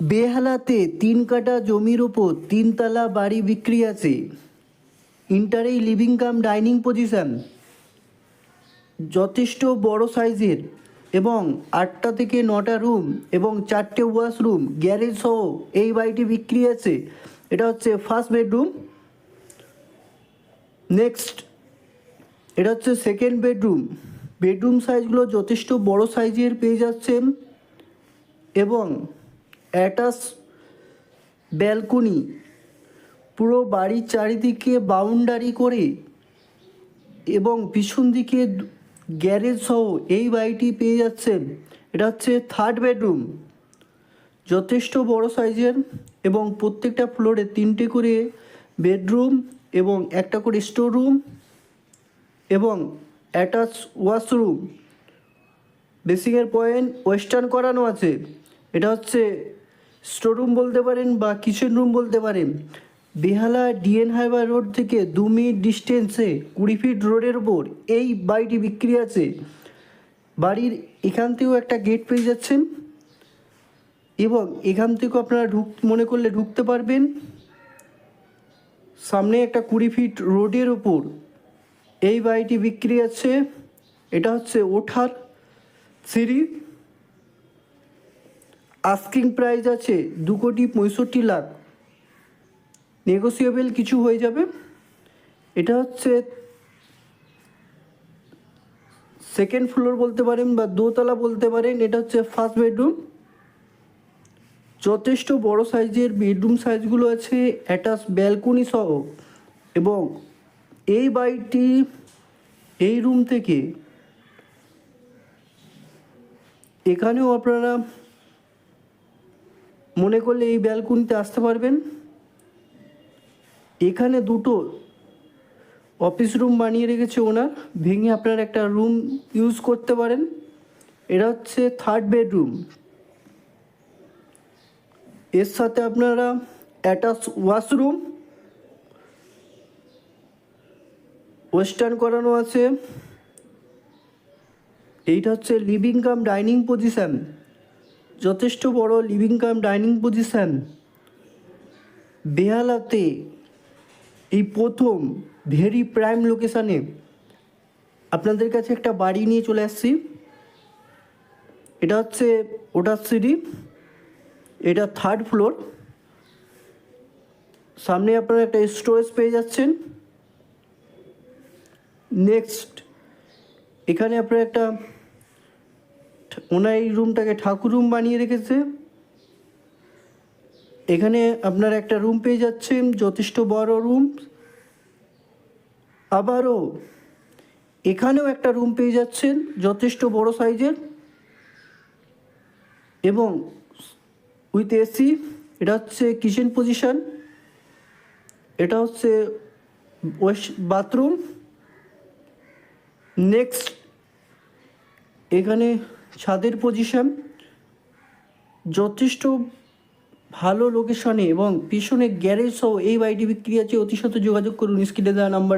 বেহালাতে তিন কাটা জমির ওপর তিনতলা বাড়ি বিক্রি আছে। ইন্টারেই লিভিং কাম ডাইনিং পজিশন যথেষ্ট বড় সাইজের এবং আটটা থেকে নটা রুম এবং চারটে ওয়াশরুম গ্যারেজ সহ এই বাড়িটি বিক্রি আছে। এটা হচ্ছে ফার্স্ট বেডরুম নেক্সট এটা হচ্ছে সেকেন্ড বেডরুম বেডরুম সাইজগুলো যথেষ্ট বড় সাইজের পেয়ে যাচ্ছেন। এবং অ্যাটাচ ব্যালকনি পুরো বাড়ির চারিদিকে বাউন্ডারি করে এবং পিছন দিকে গ্যারেজ সহ এই বাড়িটি পেয়ে যাচ্ছেন। এটা হচ্ছে থার্ড বেডরুম যথেষ্ট বড় সাইজের এবং প্রত্যেকটা ফ্লোরে তিনটে করে বেডরুম এবং একটা করে স্টোর রুম এবং অ্যাটাচ ওয়াশরুম। বেসিংয়ের পয়েন্ট ওয়েস্টার্ন করানো আছে। এটা হচ্ছে স্টোর রুম বলতে পারেন বা কিচেন রুম বলতে পারেন, বেহালা ডিএন হাইওয়ে রোড থেকে দু মিনিট ডিস্টেন্সে কুড়ি ফিট রোডের ওপর এই বাড়িটি বিক্রি আছে। বাড়ির এখান থেকেও একটা গেট পেয়ে যাচ্ছেন এবং এখান থেকেও আপনারা ঢুক, মনে করলে ঢুকতে পারবেন। সামনে একটা কুড়ি ফিট রোডের ওপর এই বাড়িটি বিক্রি আছে। এটা হচ্ছে ওঠার সিঁড়ি। আস্কিং প্রাইস আছে দু কোটি পঁয়ষট্টি লাখ। নেগোসিয়েবল কিছু হয়ে যাবে। এটা হচ্ছে সেকেন্ড ফ্লোর বলতে পারেন বা দোতলা বলতে পারেন, এটা হচ্ছে ফার্স্ট বেডরুম যথেষ্ট বড় সাইজের বেডরুম সাইজগুলো আছে অ্যাটাচ ব্যালকনি সহ। এবং এই বাড়িটি এই রুম থেকে এখানেও আপনারা মনে করলে এই ব্যালকনিতে আসতে পারবেন। এখানে দুটো অফিস রুম বানিয়ে রেখেছে ওনার। ভেঙে আপনারা একটা রুম ইউজ করতে পারেন। এটা হচ্ছে থার্ড বেডরুম। এর সাথে আপনারা অ্যাটাচ ওয়াশরুম, ওয়েস্টার্ন করানো আছে। এইটা হচ্ছে লিভিং কাম ডাইনিং পজিশান। যথেষ্ট বড় লিভিং কাম ডাইনিং পজিশান বেহালাতে এই প্রথম ভেরি প্রাইম লোকেশানে আপনাদের কাছে একটা বাড়ি নিয়ে চলে আসছি। এটা হচ্ছে ওটার সিঁড়ি, এটা থার্ড ফ্লোর সামনে আপনারা একটা স্টোরেজ পেয়ে যাচ্ছেন। নেক্সট এখানে আপনারা একটা ওনার এই রুমটাকে ঠাকুর রুম বানিয়ে রেখেছে। এখানে আপনারা একটা রুম পেয়ে যাচ্ছেন, যথেষ্ট বড় রুম। আবারও এখানেও একটা রুম পেয়ে যাচ্ছেন, যথেষ্ট বড় সাইজের। এবং উইথ এসি, এটা হচ্ছে কিচেন পজিশন। এটা হচ্ছে ওয়েস্ট বাথরুম। নেক্সট, এখানে ছাদের পজিশন যথেষ্ট ভালো লোকেশনে এবং পিছনে গ্যারেজ সহ এই বাড়িটি বিক্রি আছে অতি যোগাযোগ করুন। স্ক্রিনে দেওয়া নাম্বার